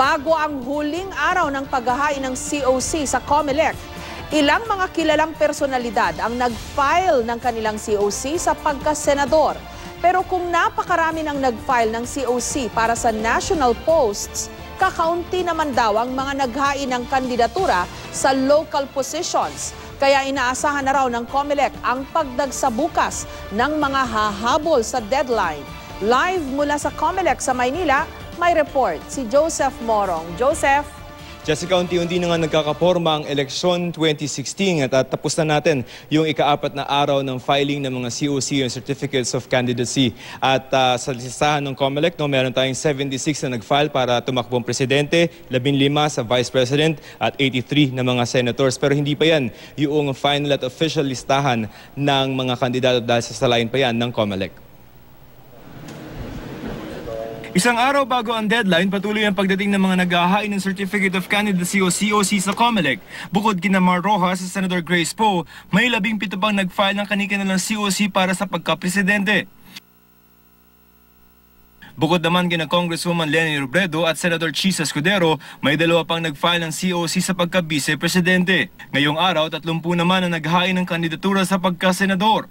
Bago ang huling araw ng paghahain ng COC sa COMELEC, ilang mga kilalang personalidad ang nag-file ng kanilang COC sa pagkasenador. Pero kung napakarami ng nag-file ng COC para sa national posts, kakaunti naman daw ang mga naghain ng kandidatura sa local positions. Kaya inaasahan na raw ng COMELEC ang pagdagsa bukas ng mga hahabol sa deadline. Live mula sa COMELEC sa Maynila, may report si Joseph Morong. Joseph? Jessica, unti-unti na nga nagkakaporma ang eleksyon 2016 at, at tapos na natin yung ikaapat na araw ng filing ng mga COC and Certificates of Candidacy. At uh, sa listahan ng COMELEC, no, meron tayong 76 na nag-file para tumakbong presidente, 15 sa vice president at 83 na mga senators. Pero hindi pa yan yung final at official listahan ng mga kandidato dahil sa salain pa yan ng COMELEC. Isang araw bago ang deadline, patuloy ang pagdating ng mga naghahain ng Certificate of Candidacy o COC sa COMELEC. Bukod kina Mar Rojas sa Senator Grace Poe, may labing pito pang nag-file ng kanilang COC para sa pagka-presidente. Bukod naman kina Congresswoman Lenny Robredo at Senator Chisa Escudero, may dalawa pang nag-file ng COC sa pagka-vice-presidente. Ngayong araw, 30 naman ang naghain ng kandidatura sa pagka-senador.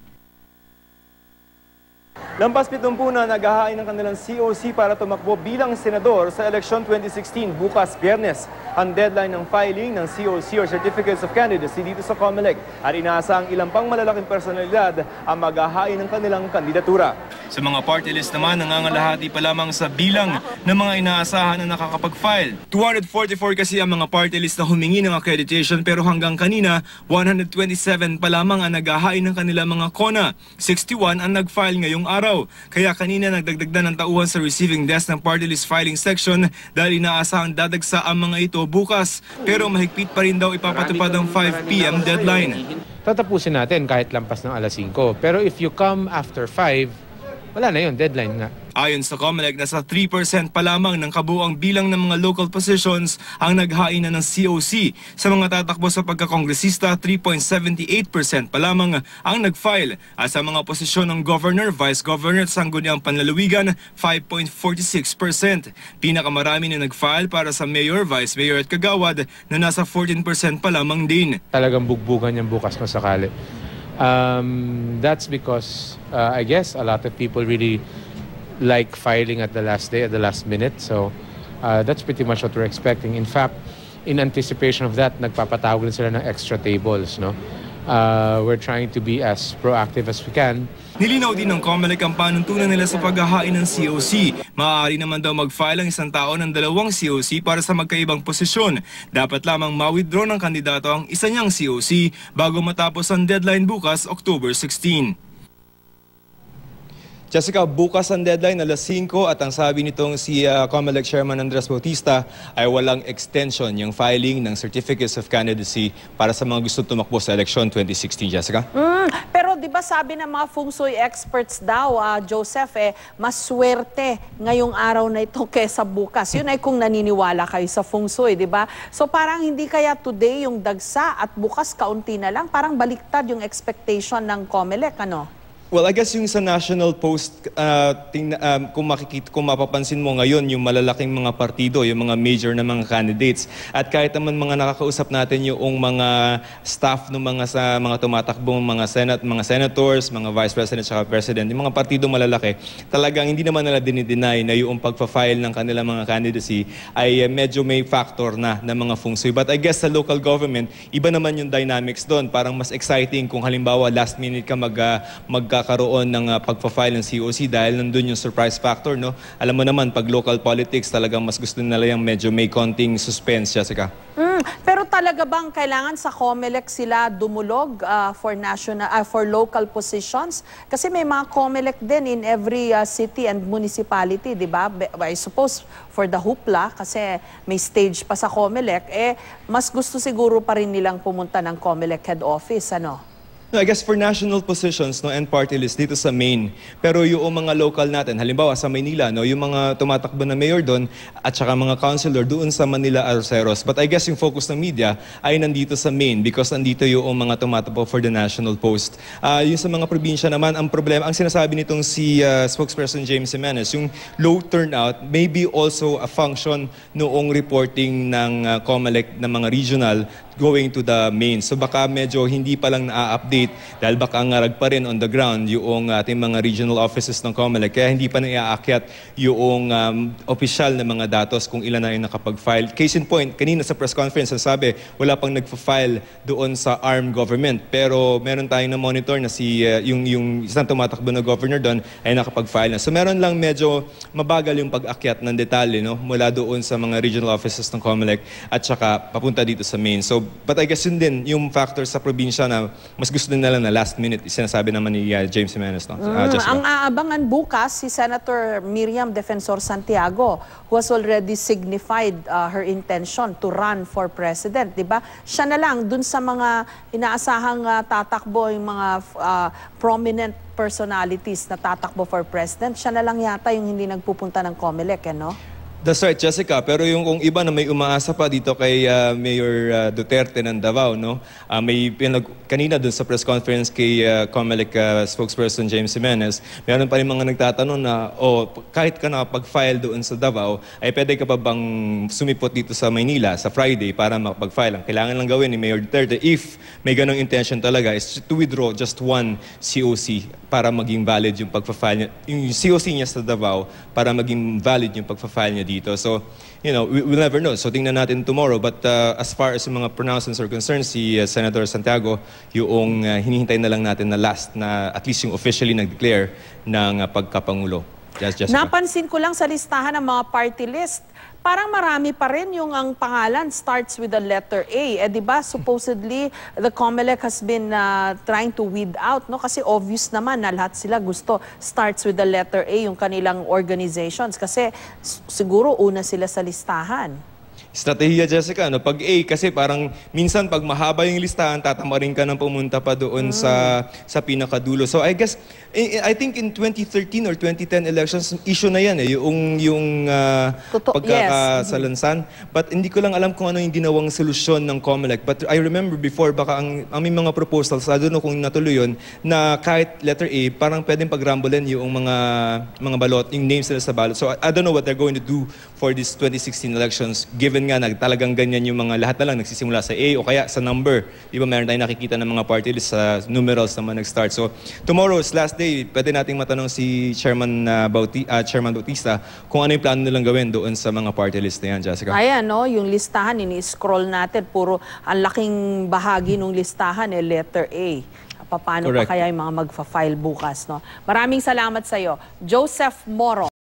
Lampas pitong na naghahain ng kanilang COC para tumakbo bilang senador sa eleksyon 2016 bukas biyernes. Ang deadline ng filing ng COC or Certificates of Candidacy dito sa COMELEC at inaasang ilang pang malalaking personalidad ang maghahain ng kanilang kandidatura. Sa mga party list naman, nangangalahati pa lamang sa bilang ng mga inaasahan na nakakapag-file. 244 kasi ang mga party list na humingi ng accreditation pero hanggang kanina, 127 pa lamang ang naghahain ng kanilang mga kona. 61 ang nag-file ngayong araw araw. Kaya kanina nagdagdag na ng tauhan sa receiving desk ng party list filing section dahil inaasahang dadagsa ang mga ito bukas. Pero mahigpit pa rin daw ipapatupad ang 5pm deadline. Tatapusin natin kahit lampas ng alas 5. Pero if you come after 5, wala na yun, deadline nga. Ayon sa COMELEC, nasa 3% pa lamang ng kabuang bilang ng mga local positions ang naghain na ng COC. Sa mga tatakbo sa pagkakongresista, 3.78% pa lamang ang nag-file. At sa mga posisyon ng governor, vice governor at sangguniang panlalawigan, 5.46%. Pinakamarami na nag-file para sa mayor, vice mayor at kagawad na nasa 14% pa lamang din. Talagang bugbugan yung bukas na sakali. Um, that's because uh, I guess a lot of people really like filing at the last day, at the last minute. So uh, that's pretty much what we're expecting. In fact, in anticipation of that, nagpapatawag din sila ng extra tables. No? Uh, we're trying to be as proactive as we can. Nilinaw din ng COMELEC ang panuntunan nila sa paghahain ng COC. Maaari naman daw mag-file ang isang tao ng dalawang COC para sa magkaibang posisyon. Dapat lamang ma-withdraw ng kandidato ang isa niyang COC bago matapos ang deadline bukas, October 16. Jessica, bukas ang deadline, alas 5 at ang sabi nitong si uh, COMELEC Chairman Andres Bautista ay walang extension yung filing ng Certificates of Candidacy para sa mga gusto tumakbo sa election 2016, Jessica. Mm, pero di ba sabi ng mga feng shui experts daw, uh, Joseph, eh, mas swerte ngayong araw na ito kesa bukas. Yun ay kung naniniwala kayo sa feng shui, di ba? So parang hindi kaya today yung dagsa at bukas kaunti na lang, parang baliktad yung expectation ng COMELEC, ano? Well, I guess yung sa National Post, uh, ting, um, kung makikita, kung mapapansin mo ngayon, yung malalaking mga partido, yung mga major na mga candidates. At kahit naman mga nakakausap natin yung mga staff ng mga sa mga tumatakbong mga senate, mga senators, mga vice president at president, yung mga partido malalaki, talagang hindi naman nila dinideny na yung pagpa-file ng kanilang mga candidacy ay uh, medyo may factor na ng mga feng shui. But I guess sa local government, iba naman yung dynamics doon. Parang mas exciting kung halimbawa last minute ka mag, uh, mag magkakaroon ng uh, pagpa-file ng COC dahil nandun yung surprise factor, no? Alam mo naman, pag local politics, talagang mas gusto nila yung medyo may konting suspense, Jessica. Mm, pero talaga bang kailangan sa COMELEC sila dumulog uh, for national uh, for local positions? Kasi may mga COMELEC din in every uh, city and municipality, di ba? I suppose for the hoopla, kasi may stage pa sa COMELEC, eh, mas gusto siguro pa rin nilang pumunta ng COMELEC head office, ano? I guess for national positions no and party list dito sa Maine. Pero yung mga local natin, halimbawa sa Maynila, no, yung mga tumatakbo na mayor doon at saka mga councilor doon sa Manila Arceros. But I guess yung focus ng media ay nandito sa Maine because nandito yung mga tumatakbo for the national post. Ah, yung sa mga probinsya naman, ang problema, ang sinasabi nitong si ah, spokesperson James Jimenez, yung low turnout may be also a function noong reporting ng ah, COMELEC ng mga regional going to the main. So baka medyo hindi pa lang na-update dahil baka ngarag pa rin on the ground yung ating mga regional offices ng COMELEC. Kaya hindi pa na iaakyat yung um, official na mga datos kung ilan na yung nakapag-file. Case in point, kanina sa press conference, sabi, wala pang nagpa-file doon sa armed government. Pero meron tayong na-monitor na si, uh, yung, yung isang tumatakbo na governor doon ay nakapag-file na. So meron lang medyo mabagal yung pag-akyat ng detalye no? mula doon sa mga regional offices ng COMELEC at saka papunta dito sa main. So But I guess yun din, yung factor sa probinsya na mas gusto din nila na last minute, sinasabi naman ni uh, James Jimenez. No? Uh, Mm, Jessica. ang aabangan bukas si Senator Miriam Defensor Santiago who has already signified uh, her intention to run for president, 'di ba? Siya na lang dun sa mga inaasahang uh, tatakbo yung mga uh, prominent personalities na tatakbo for president, siya na lang yata yung hindi nagpupunta ng COMELEC, eh, no? That's right, Jessica. Pero yung kung iba na may umaasa pa dito kay uh, Mayor uh, Duterte ng Davao, no? Uh, may pinag kanina dun sa press conference kay uh, COMELEC uh, spokesperson James Jimenez, meron pa rin mga nagtatanong na, oh, kahit ka nakapag-file doon sa Davao, ay pwede ka pa bang sumipot dito sa Maynila sa Friday para makapag-file? Ang kailangan lang gawin ni Mayor Duterte, if may ganong intention talaga, is to withdraw just one COC para maging valid yung pagpa-file niya, yung COC niya sa Davao para maging valid yung pagpa-file niya dito. So, you know, we, we'll never know. So, tingnan natin tomorrow. But uh, as far as yung mga pronouncements are concerned, si uh, Senator Santiago, yung uh, hinihintay na lang natin na last na at least yung officially nag-declare ng uh, pagkapangulo. Yes, Jessica. Napansin ko lang sa listahan ng mga party list, parang marami pa rin yung ang pangalan starts with the letter A. Eh, di ba, supposedly, the COMELEC has been uh, trying to weed out, no? Kasi obvious naman na lahat sila gusto starts with the letter A, yung kanilang organizations. Kasi siguro una sila sa listahan. Strategiya, Jessica, no? pag A, kasi parang minsan pag mahaba yung listahan, tatamarin ka ng pumunta pa doon sa sa pinakadulo. So I guess, I, I think in 2013 or 2010 elections, issue na yan eh, yung, yung uh, pagkakasalansan. But hindi ko lang alam kung ano yung ginawang solusyon ng COMELEC. But I remember before, baka ang, ang may mga proposals, I don't know kung natuloy yun, na kahit letter A, parang pwedeng pagrambulin yung mga, mga balot, yung names nila sa balot. So I, I don't know what they're going to do for this 2016 elections, given nga na talagang ganyan yung mga lahat na lang nagsisimula sa A o kaya sa number. Di ba meron tayong nakikita ng mga party list sa numerals naman nag-start. So tomorrow is last day, pwede nating matanong si Chairman, uh, Bauti, uh, Chairman Bautista kung ano yung plano nilang gawin doon sa mga party list na yan, Jessica. Ayan, no, yung listahan, ini-scroll natin, puro ang laking bahagi ng listahan, eh, letter A. Paano Correct. pa kaya yung mga magfa-file bukas, no? Maraming salamat sa iyo. Joseph Moro.